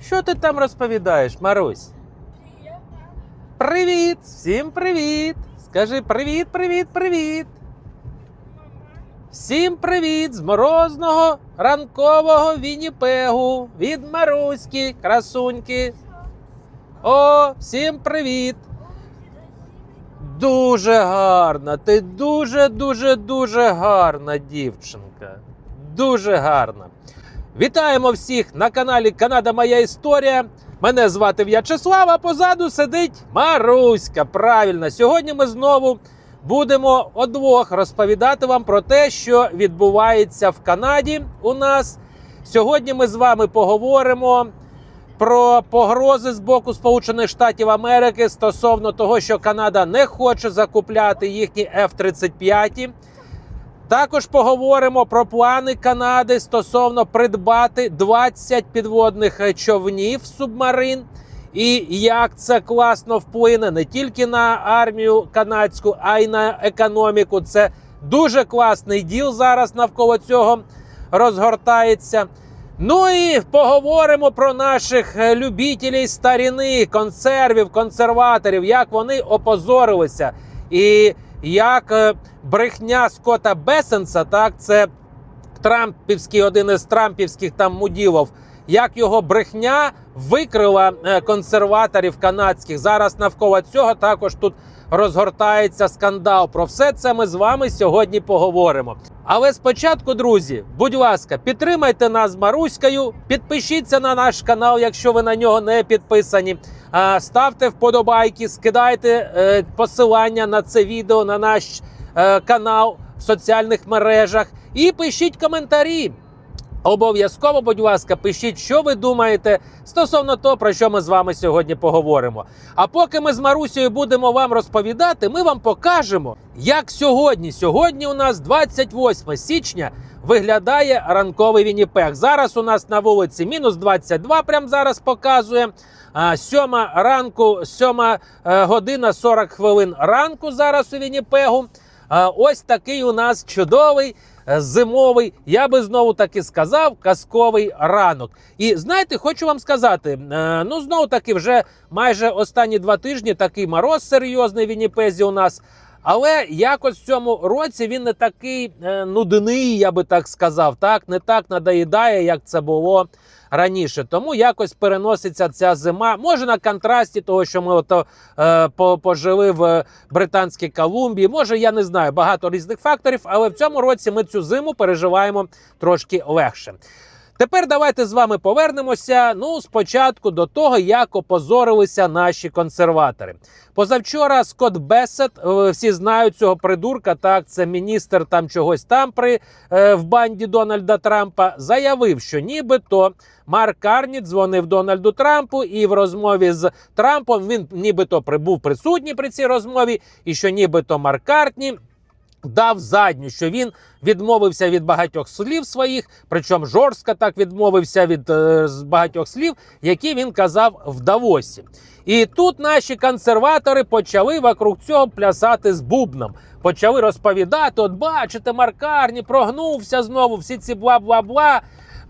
Що ти там розповідаєш, Марусь? Привіт! Всім привіт! Скажи привіт, привіт, привіт! Всім привіт з морозного ранкового Вінніпегу від Маруськи, красуньки. О, всім привіт! Дуже гарна. Ти дуже, дуже, дуже гарна дівчинка. Дуже гарна. Вітаємо всіх на каналі Канада Моя Історія. Мене звати В'ячеслав, а позаду сидить Маруська. Правильно, сьогодні ми знову будемо одвох розповідати вам про те, що відбувається в Канаді у нас. Сьогодні ми з вами поговоримо про погрози з боку Сполучених Штатів Америки стосовно того, що Канада не хоче закупляти їхні F-35. Також поговоримо про плани Канади стосовно придбати 20 підводних е, човнів субмарин. І як це класно вплине не тільки на армію канадську, а й на економіку. Це дуже класний діл зараз навколо цього розгортається. Ну і поговоримо про наших е, любітелів старіни, консервів, консерваторів, як вони опозорилися, і як е, брехня Скотта Бесенса, так це Трампівський, один із Трампівських там муділов, як його брехня викрила е, консерваторів канадських. Зараз навколо цього також тут розгортається скандал. Про все це ми з вами сьогодні поговоримо. Але спочатку, друзі, будь ласка, підтримайте нас з Маруською, підпишіться на наш канал, якщо ви на нього не підписані. Ставте вподобайки, скидайте е, посилання на це відео на наш е, канал в соціальних мережах і пишіть коментарі. Обов'язково, будь ласка, пишіть, що ви думаєте стосовно того, про що ми з вами сьогодні поговоримо. А поки ми з Марусею будемо вам розповідати, ми вам покажемо, як сьогодні, сьогодні у нас 28 січня, виглядає ранковий Вінніпег. Зараз у нас на вулиці мінус 22, прямо зараз показує. Сьома ранку, сьома е, година 40 хвилин ранку зараз у Вінніпегу. Ось такий у нас чудовий зимовий, я би знову таки сказав, казковий ранок. І знаєте, хочу вам сказати: е, ну знову таки, вже майже останні два тижні такий мороз серйозний в Вінніпезі у нас. Але якось в цьому році він не такий е, нудний, я би так сказав. Так не так надоїдає, як це було раніше. Тому якось переноситься ця зима. Може на контрасті того, що ми ото, е, по- пожили в Британській Колумбії. Може, я не знаю, багато різних факторів, але в цьому році ми цю зиму переживаємо трошки легше. Тепер давайте з вами повернемося. Ну, спочатку до того, як опозорилися наші консерватори. Позавчора Скотт Бесет, е, всі знають цього придурка. Так, це міністр там чогось там при е, в банді Дональда Трампа. Заявив, що нібито Марк Карні дзвонив Дональду Трампу, і в розмові з Трампом він нібито прибув присутній при цій розмові, і що нібито Марк Картні дав задню, що він відмовився від багатьох слів своїх, причому жорстко так відмовився від е, багатьох слів, які він казав в Давосі. І тут наші консерватори почали вокруг цього плясати з бубном. Почали розповідати: от бачите, Маркарні прогнувся знову, всі ці бла-бла-бла.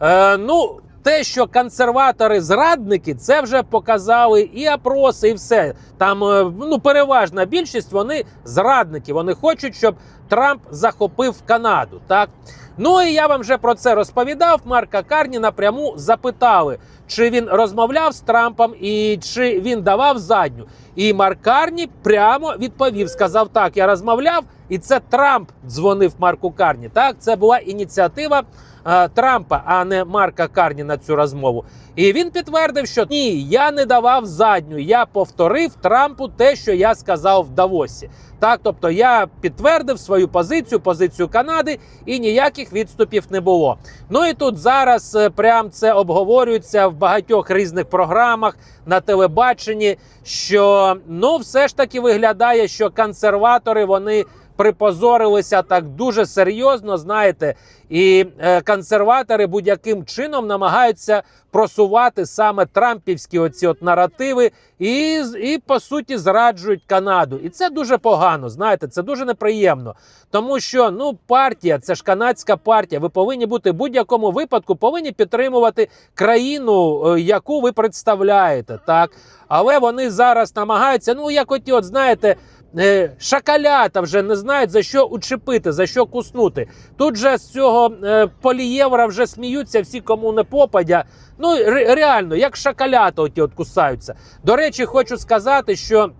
Е, ну, те, що консерватори зрадники, це вже показали і опроси, і все. Там е, ну переважна більшість вони зрадники. Вони хочуть, щоб Трамп захопив Канаду. Так ну і я вам вже про це розповідав. Марка Карні напряму запитали, чи він розмовляв з Трампом і чи він давав задню. І Марк Карні прямо відповів: сказав: Так, я розмовляв, і це Трамп дзвонив Марку Карні. Так, це була ініціатива е, Трампа, а не Марка Карні на цю розмову. І він підтвердив, що ні, я не давав задню. Я повторив Трампу те, що я сказав в Давосі. Так, тобто я підтвердив свою позицію, позицію Канади, і ніяких відступів не було. Ну і тут зараз е, прям це обговорюється в багатьох різних програмах на телебаченні. Що ну, все ж таки виглядає, що консерватори вони припозорилися так дуже серйозно. Знаєте, і е, консерватори будь-яким чином намагаються просувати саме трампівські оці от наративи, і, і по суті зраджують Канаду. І це дуже погано. Знаєте, це дуже неприємно. Тому що ну партія, це ж канадська партія. Ви повинні бути в будь-якому випадку, повинні підтримувати країну, е, яку ви представляєте, так. Але вони зараз намагаються, ну як оті, от знаєте. Е, Шакалята вже не знають за що учепити, за що куснути. Тут же з цього е, полієвра вже сміються всі, кому не попадя. Ну реально, як шакалята оті от кусаються. До речі, хочу сказати, що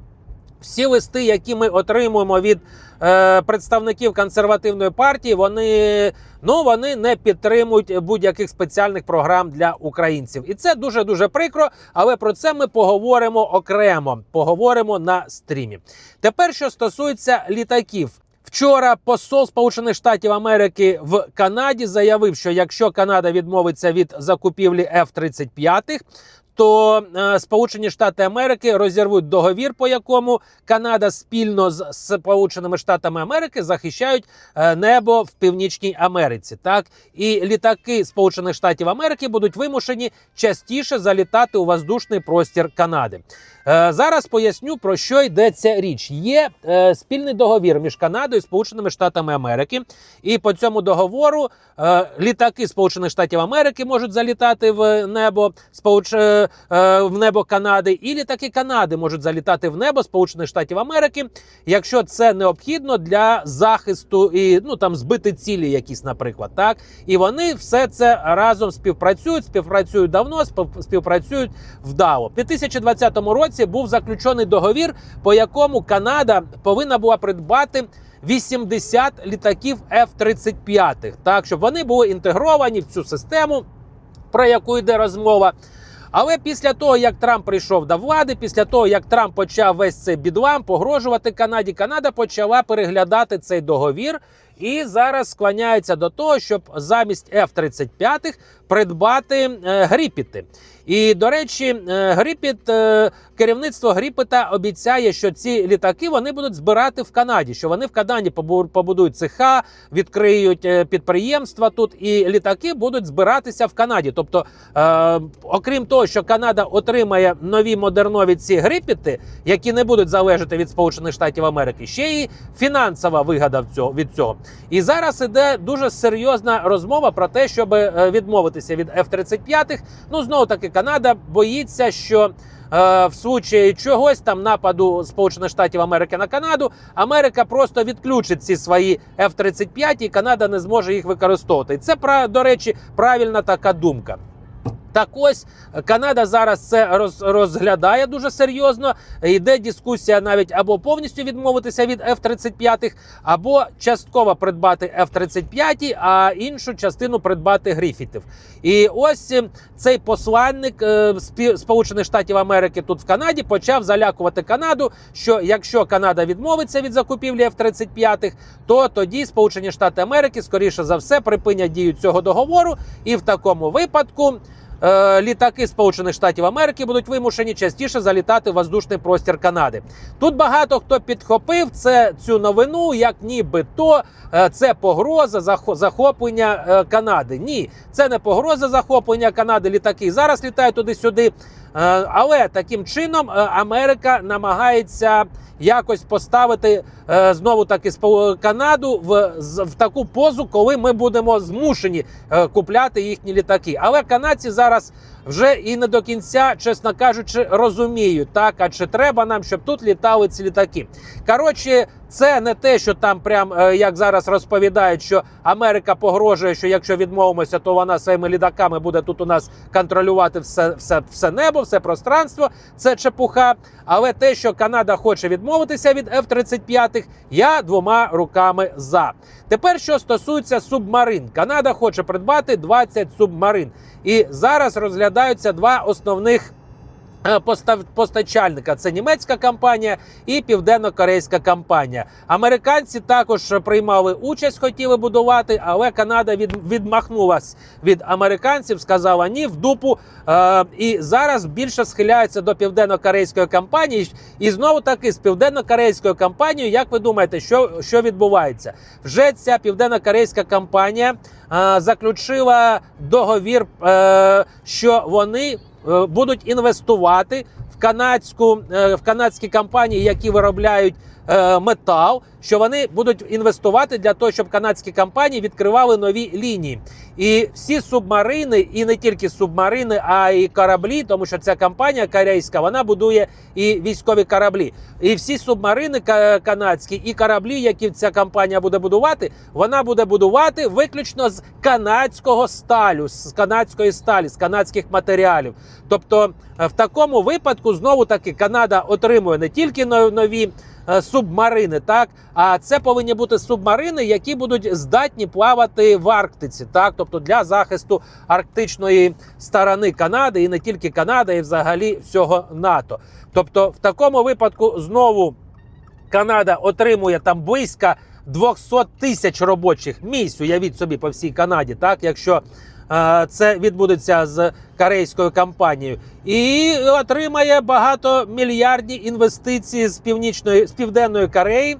всі листи, які ми отримуємо від е, представників консервативної партії, вони, ну, вони не підтримують будь-яких спеціальних програм для українців. І це дуже дуже прикро. Але про це ми поговоримо окремо. Поговоримо на стрімі. Тепер, що стосується літаків. Вчора посол Сполучених Штатів Америки в Канаді заявив, що якщо Канада відмовиться від закупівлі F-35, то е, Сполучені Штати Америки розірвуть договір, по якому Канада спільно з Сполученими Штатами Америки захищають е, небо в Північній Америці. Так і літаки Сполучених Штатів Америки будуть вимушені частіше залітати у воздушний простір Канади. Е, зараз поясню про що йдеться річ. Є спільний договір між Канадою і Сполученими Штатами Америки, і по цьому договору літаки Сполучених Штатів Америки можуть залітати в небо Сполуч... е, в небо Канади, і літаки Канади можуть залітати в небо Сполучених Штатів Америки, якщо це необхідно для захисту і ну там збити цілі, якісь, наприклад, так і вони все це разом співпрацюють, співпрацюють давно, спів- співпрацюють вдало. У 2020 році був заключений договір, по якому Канада повинна була придбати 80 літаків F-35, так щоб вони були інтегровані в цю систему, про яку йде розмова. Але після того, як Трамп прийшов до влади, після того як Трамп почав весь цей бідлам погрожувати Канаді, Канада почала переглядати цей договір і зараз склоняється до того, щоб замість F-35 придбати е, гріпіти. І до речі, е, Гріпіт, е, керівництво Гріпіта обіцяє, що ці літаки вони будуть збирати в Канаді. Що вони в Канаді побу- побудують цеха, відкриють е, підприємства тут, і літаки будуть збиратися в Канаді. Тобто, е, окрім того, що Канада отримає нові модернові ці грипіти, які не будуть залежати від Сполучених Штатів Америки, ще й фінансова вигода від цього. І зараз іде дуже серйозна розмова про те, щоб відмовитися від F-35. Ну знову таки, Канада боїться, що. е, В случаї чогось там нападу Сполучених Штатів Америки на Канаду, Америка просто відключить ці свої F-35 і Канада не зможе їх використовувати. І це до речі правильна така думка. Так ось Канада зараз це роз, розглядає дуже серйозно. Йде дискусія навіть або повністю відмовитися від F-35, або частково придбати F-35, а іншу частину придбати Гріфітів. І ось е, цей посланник е, Сполучених Штатів Америки тут в Канаді почав залякувати Канаду, що якщо Канада відмовиться від закупівлі F-35, то тоді Сполучені Штати Америки скоріше за все припинять дію цього договору, і в такому випадку. Е, Літаки Сполучених Штатів Америки будуть вимушені частіше залітати в воздушний простір Канади. Тут багато хто підхопив це цю новину, як нібито е, це погроза захо- захоплення е, Канади. Ні, це не погроза захоплення Канади. Літаки зараз літають туди-сюди. Е, Але таким чином е, Америка намагається якось поставити е, знову таки Канаду в, в таку позу, коли ми будемо змушені купляти їхні літаки. Але канадці зараз вже і не до кінця, чесно кажучи, розуміють, так а чи треба нам, щоб тут літали ці літаки. Коротше, це не те, що там прям е, як зараз розповідають, що Америка погрожує, що якщо відмовимося, то вона своїми літаками буде тут у нас контролювати все, все, все небо, все пространство. Це чепуха. Але те, що Канада хоче відмовитися від F-35, я двома руками за. Тепер, що стосується субмарин, Канада хоче придбати 20 субмарин. І зараз розглядаються два основних постачальника. Це німецька компанія і південно-корейська компанія. Американці також приймали участь, хотіли будувати, але Канада від, відмахнулась від американців, сказала ні в дупу. Е, і зараз більше схиляється до південно-корейської компанії. І знову таки з південно-корейською компанією, як ви думаєте, що, що відбувається? Вже ця південно-корейська компанія е, заключила договір, е, що вони е, будуть інвестувати в канадську е, в канадські компанії, які виробляють е, метал, що вони будуть інвестувати для того, щоб канадські компанії відкривали нові лінії. І всі субмарини, і не тільки субмарини, а й кораблі, тому що ця компанія корейська вона будує і військові кораблі. І всі субмарини канадські і кораблі, які ця компанія буде будувати, вона буде будувати виключно з канадського сталю, з канадської сталі, з канадських матеріалів. Тобто, е, в такому випадку знову таки Канада отримує не тільки нові. Е, Субмарини, так а це повинні бути субмарини, які будуть здатні плавати в Арктиці, так тобто для захисту арктичної сторони Канади і не тільки Канади, і взагалі всього НАТО. Тобто, в такому випадку знову Канада отримує там близько 200 тисяч робочих місць. Уявіть собі по всій Канаді, так якщо це відбудеться з корейською компанією, і отримає багато мільярдні інвестиції з північної з південної Кореї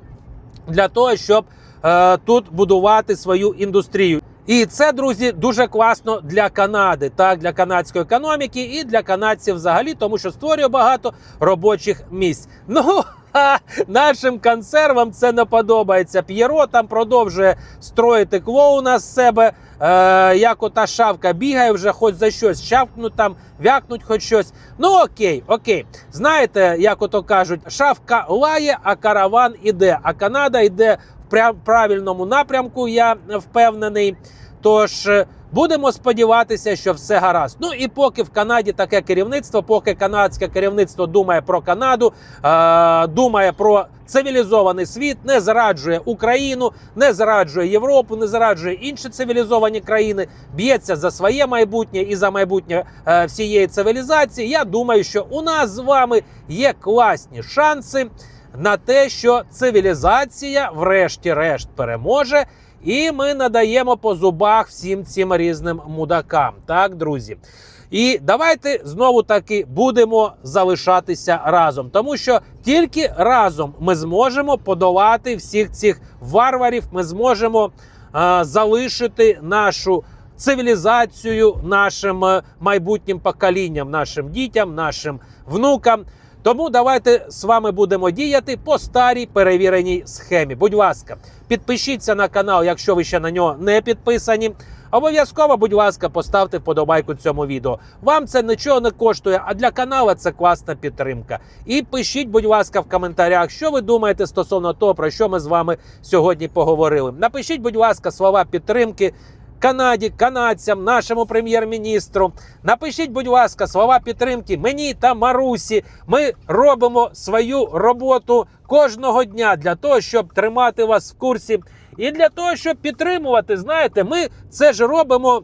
для того, щоб е, тут будувати свою індустрію. І це, друзі, дуже класно для Канади, так для канадської економіки і для канадців взагалі, тому що створює багато робочих місць. Ну нашим консервам це не подобається. П'єро там продовжує строїти клоуна з себе. Е, як ота шавка бігає вже, хоч за щось шавкнуть там, вякнуть хоч щось. Ну окей, окей. Знаєте, як ото кажуть, шавка лає, а караван іде. А Канада йде в правильному напрямку. Я впевнений. Тож будемо сподіватися, що все гаразд. Ну і поки в Канаді таке керівництво, поки канадське керівництво думає про Канаду, е, думає про цивілізований світ, не зраджує Україну, не зраджує Європу, не зраджує інші цивілізовані країни, б'ється за своє майбутнє і за майбутнє е, всієї цивілізації. Я думаю, що у нас з вами є класні шанси на те, що цивілізація, врешті-решт, переможе. І ми надаємо по зубах всім цим різним мудакам. Так, друзі. І давайте знову таки будемо залишатися разом, тому що тільки разом ми зможемо подолати всіх цих варварів. Ми зможемо е, залишити нашу цивілізацію нашим е, майбутнім поколінням, нашим дітям, нашим внукам. Тому давайте з вами будемо діяти по старій перевіреній схемі. Будь ласка, підпишіться на канал, якщо ви ще на нього не підписані. Обов'язково, будь ласка, поставте вподобайку цьому відео. Вам це нічого не коштує, а для каналу це класна підтримка. І пишіть, будь ласка, в коментарях, що ви думаєте стосовно того, про що ми з вами сьогодні поговорили. Напишіть, будь ласка, слова підтримки. Канаді, канадцям, нашому прем'єр-міністру. Напишіть, будь ласка, слова підтримки мені та Марусі. Ми робимо свою роботу кожного дня для того, щоб тримати вас в курсі, і для того, щоб підтримувати. Знаєте, ми це ж робимо.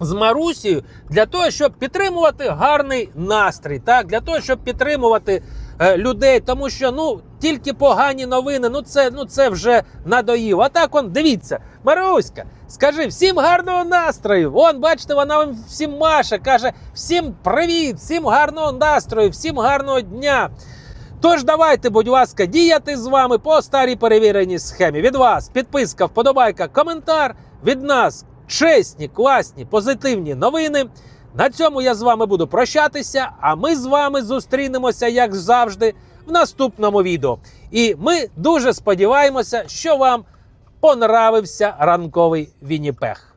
З Марусією для того, щоб підтримувати гарний настрій, так для того, щоб підтримувати е, людей, тому що ну тільки погані новини, ну це ну це вже надоїло. А так он дивіться, Маруська, скажи всім гарного настрою. Вон, бачите, вона вам всім маше, каже всім привіт, всім гарного настрою, всім гарного дня. Тож давайте, будь ласка, діяти з вами по старій перевіреній схемі. Від вас підписка, вподобайка, коментар. Від нас чесні, класні, позитивні новини. На цьому я з вами буду прощатися. А ми з вами зустрінемося, як завжди, в наступному відео. І ми дуже сподіваємося, що вам понравився ранковий Вінніпех.